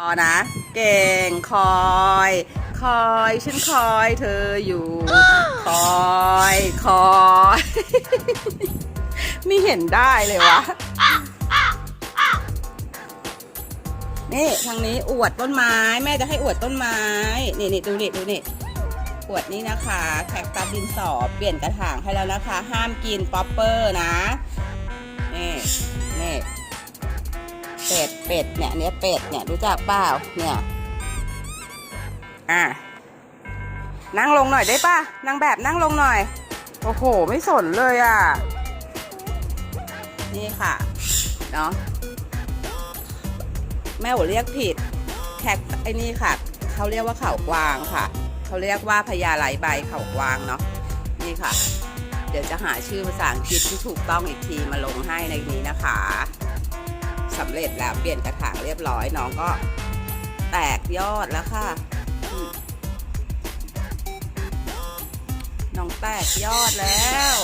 รอนะ เก่งคอย คอยฉันคอยเธออยู่ คอยคอย ไม่เห็นได้เลยวะ นี่ทางนี้อวดต้นไม้ แม่จะให้อวดต้นไม้ นี่นี่ดูนี่ดูนี่อวดนี่นะคะแคคตัสดินสอเปลี่ยนกระถางให้แล้วนะคะ ห้ามกินป๊อปเปอร์นะ นี่นี่ เป็ด เป็ด เนี่ย เนี่ยเป็ด เนี่ย รู้จักเปล่า เนี่ย อะ นั่งลงหน่อยได้ป่ะนางแบบนั่งลงหน่อย โอ้โห ไม่สนเลยอะ นี่ค่ะ เนาะ แม่หัวเรียกผิดแคคไอ้นี่ค่ะ เขาเรียกว่าเข่ากวางค่ะ เขาเรียกว่าพญาไหลใบเข่ากวางเนาะ นี่ค่ะ เดี๋ยวจะหาชื่อภาษาอังกฤษที่ถูกต้องอีกทีมาลงให้ในนี้นะคะ สำเร็จแล้วเปลี่ยนกระถางเรียบร้อยน้องก็แตกยอดแล้วค่ะ น้องแตกยอดแล้ว